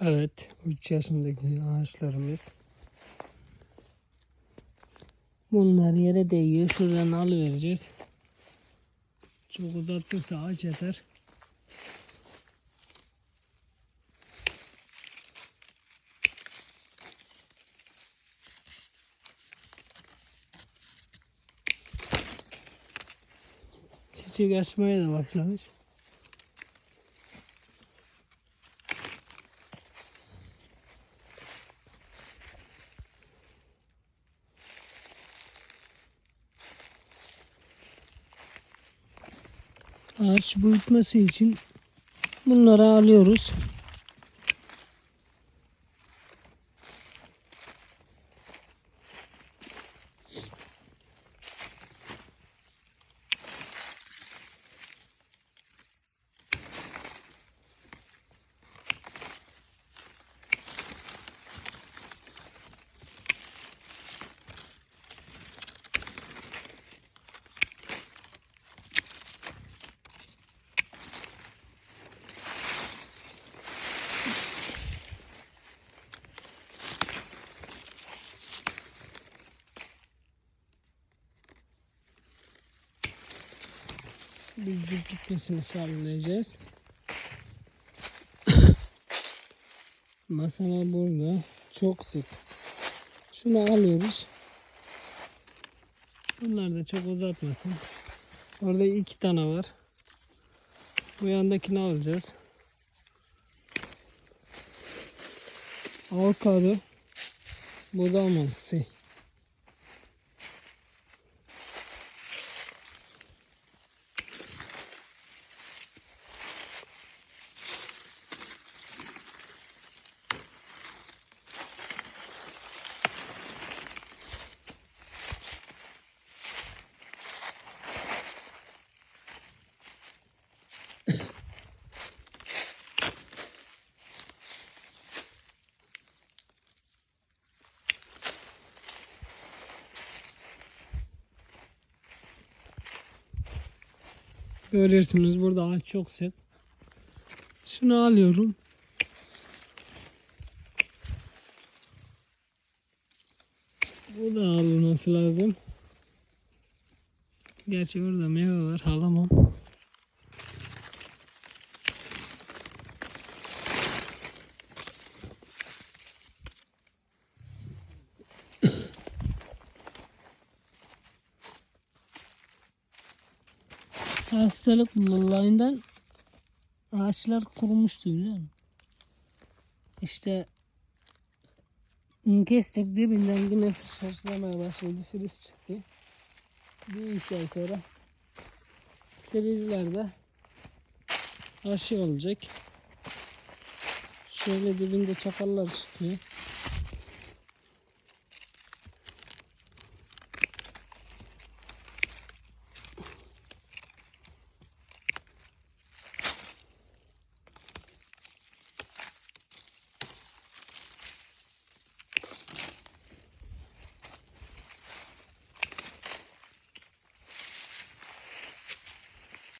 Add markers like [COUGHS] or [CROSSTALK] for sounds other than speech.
Evet, 3 yaşındaki ağaçlarımız. Bunlar yere değiyor. Şuradan alıvereceğiz. Çok uzatırsa ağaç yeter. Çiçek açmaya da başlamış. Ağaç büyütmesi için bunları alıyoruz. Biz gitmesini sağlayacağız. [COUGHS] Masama burada çok sık. Şunu alıyoruz. Bunlar da çok uzatmasın. Orada iki tane var. Bu yandakini alacağız. Avokado. Bu da. Görüyorsunuz burada ağaç çok sık. Şunu alıyorum. Bu da alınması lazım. Gerçi burada meyve var. Alamam. Hastalık dolayından ağaçlar kurumuştu biliyor musun? İşte kestik dibinden yine soslamaya başladı. Friz çıktı. Bir iki ay sonra frizlerde aşı olacak. Şöyle dibinde çakallar çıkıyor.